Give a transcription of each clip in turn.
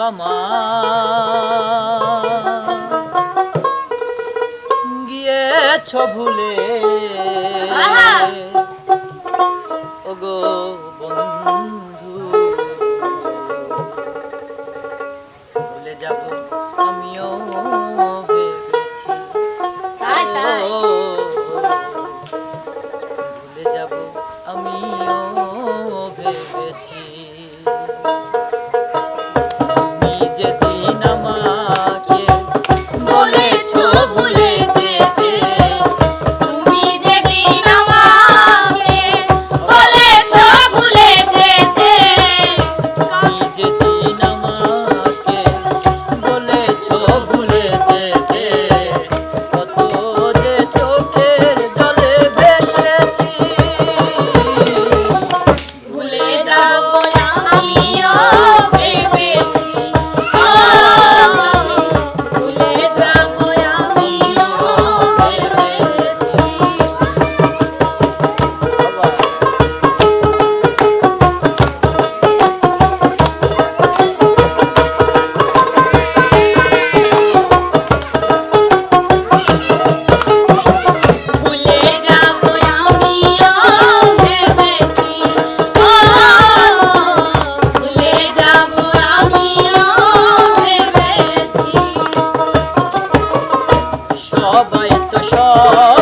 আমার গিয়েছ ভুলে তা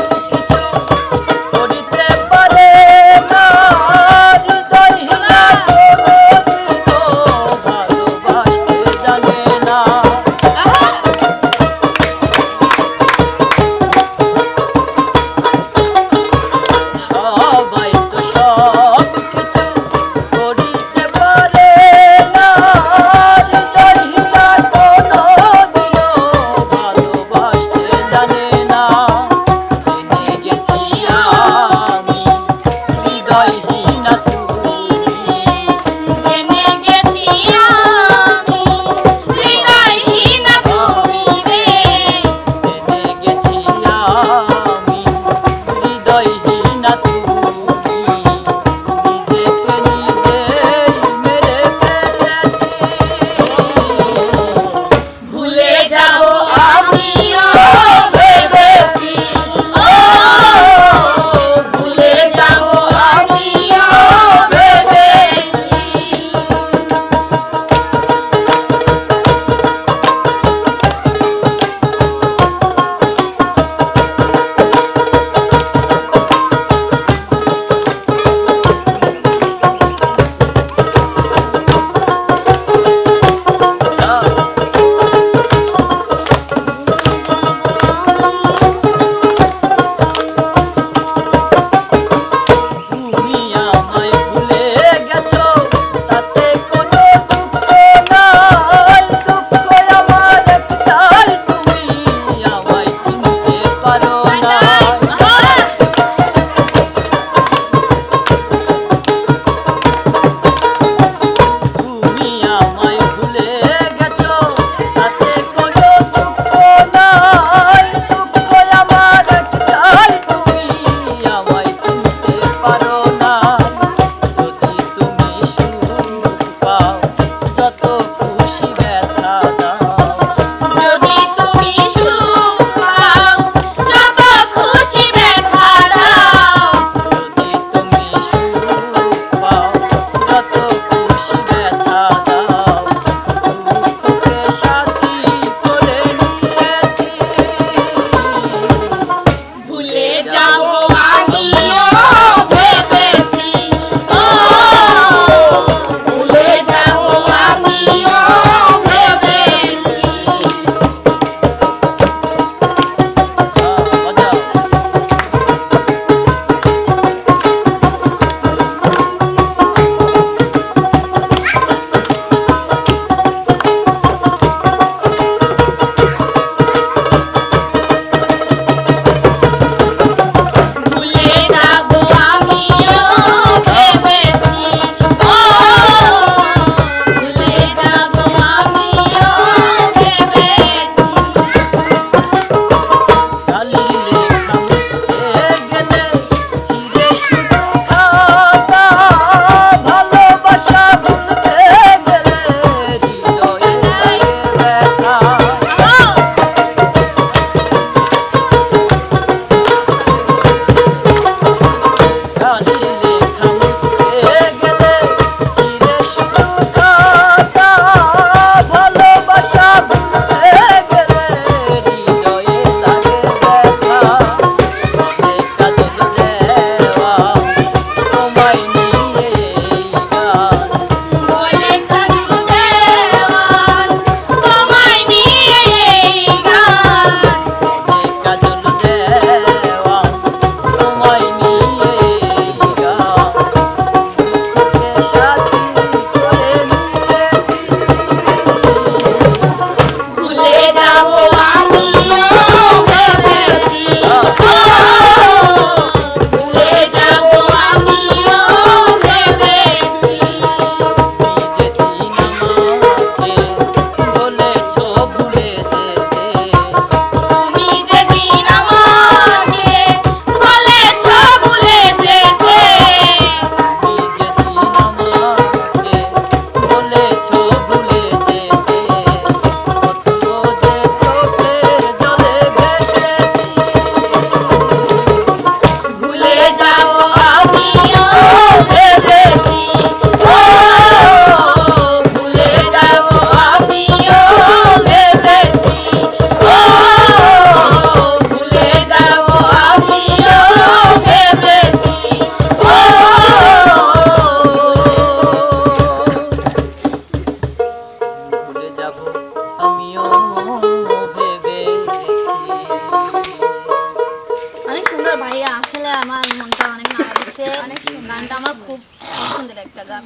খুব পছন্দের একটা গান।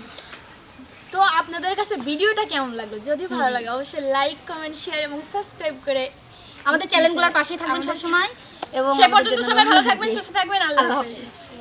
তো আপনাদের কাছে ভিডিওটা কেমন লাগল? যদি ভালো লাগে অবশ্যই লাইক কমেন্ট শেয়ার এবং সাবস্ক্রাইব করে আমাদের চ্যানেলগুলোর পাশেই থাকবেন সবসময় এবং সে পর্যন্ত সবাই ভালো থাকবেন সুস্থ থাকবেন আল্লাহ হাফেজ।